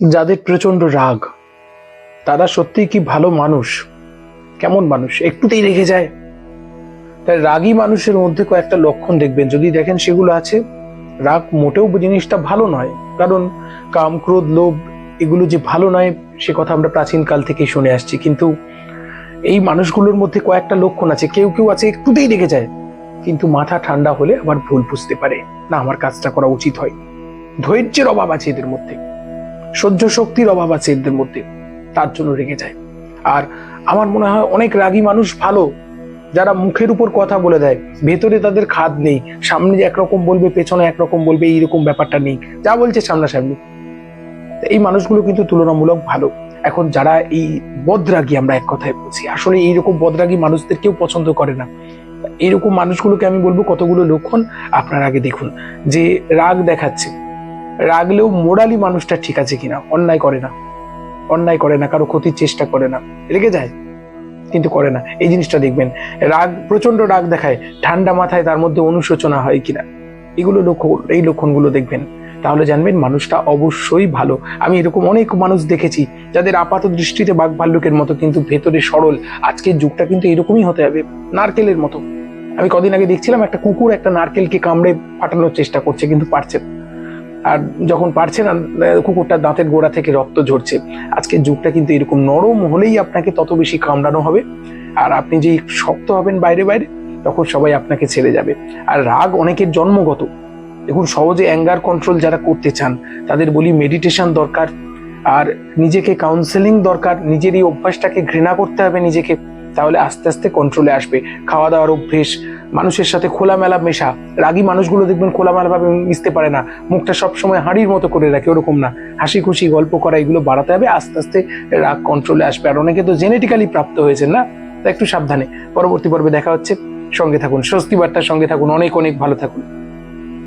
যাদের প্রচণ্ড রাগ, তারা সত্যিই কি ভালো মানুষ? কেমন মানুষ? একটুতেই রেগে যায়। তাই রাগী মানুষের মধ্যে কয়েকটা লক্ষণ দেখবেন। যদি দেখেন সেগুলো আছে, রাগ মোটেও জিনিসটা ভালো নয়। কারণ কাম, ক্রোধ, লোভ, এগুলো যে ভালো নয়, সে কথা আমরা প্রাচীন কাল থেকেই শুনে আসছি। কিন্তু এই মানুষগুলোর মধ্যে কয়েকটা লক্ষণ আছে। কেউ কেউ আছে, একটুতেই রেগে যায়। কিন্তু মাথা ঠান্ডা হলে আবার ভুল বুঝতে পারে। না, আমার কাজটা করা উচিত হয় ধৈর্যের অভাব আছে এদের মধ্যে। সহ্য শক্তির অভাব আছে এদের মধ্যে। তার জন্য রেগে যায়। আর আমার মনে হয় অনেক রাগী মানুষ ভালো, যারা মুখের উপর কথা বলে দেয়। ভেতরে তাদের খাদ নেই, সামনে যে একরকম বলবে, পেছনে একরকম বলবে এইরকম ব্যাপারটা নেই। যা বলছে সামনাসামনি। এই মানুষগুলো কিন্তু তুলনামূলক ভালো। এখন যারা এই বদরাগী আমরা এক কথায় বলছি, আসলে এইরকম বদরাগী মানুষদের কেউ পছন্দ করে না। এইরকম মানুষগুলোকে আমি বলব কতগুলো লক্ষণ, আপনার আগে দেখুন। যে রাগ দেখাচ্ছে। রাগলেও মোরালি মানুষটা ঠিক আছে কিনা? অন্যায় করে না। অন্যায় করে না, কারও ক্ষতির চেষ্টা করে না। রেগে যায়, কিন্তু করে না। এই জিনিসটা দেখবেন, রাগ প্রচণ্ড রাগ দেখায়, ঠান্ডা মাথায় তার মধ্যে অনুশোচনা হয় কিনা। এগুলো লক্ষ্য, এই লক্ষণগুলো দেখবেন। তাহলে জানবেন, মানুষটা অবশ্যই ভালো। আমি এরকম অনেক মানুষ দেখেছি, যাদের আপাত দৃষ্টিতে বাঘ ভাল্লুকের মতো, কিন্তু ভেতরে সরল। আজকের যুগটা কিন্তু এরকমই হতে হবে, নারকেলের মতো। আমি কদিন আগে দেখছিলাম, একটা কুকুর একটা নারকেলকে কামড়ে ফাটানোর চেষ্টা করছে, কিন্তু পারছে না। আর যখন পারছে না কুকুরটার দাঁতের গোড়া থেকে রক্ত ঝরছে। আজকের যুগটা কিন্তু এরকম নরম হলেই আপনাকে তত বেশি কামড়ানো হবে। আর আপনি যেই শক্ত হবেন বাইরে বাইরে, তখন সবাই আপনাকে ছেড়ে যাবে। আর রাগ অনেকের জন্মগত। দেখুন, সহজে অ্যাঙ্গার কন্ট্রোল যারা করতে চান, তাদের বলি মেডিটেশন দরকার। আর নিজেকে কাউন্সেলিং দরকার। নিজের এই অভ্যাসটাকে ঘৃণা করতে হবে নিজেকে। তাহলে আস্তে আস্তে কন্ট্রোলে আসবে। খাওয়া দাওয়ার অভ্যেস, মানুষের সাথে খোলামেলা মেশা। রাগী মানুষগুলো দেখবেন খোলামেলা ভাবে মিশতে পারে না। মুখটা সবসময় হাঁড়ির মতো করে রাখে, ওরকম না। হাসি খুশি গল্প করা, এগুলো বাড়াতে হবে, আস্তে আস্তে রাগ কন্ট্রোলে আসবে। আর অনেকে তো জেনেটিক্যালি প্রাপ্ত হয়েছে না? তা একটু সাবধানে। পরবর্তী পর্বে দেখা হচ্ছে। সঙ্গে থাকুন। স্বস্তি বার্তার সঙ্গে থাকুন। অনেক অনেক ভালো থাকুন।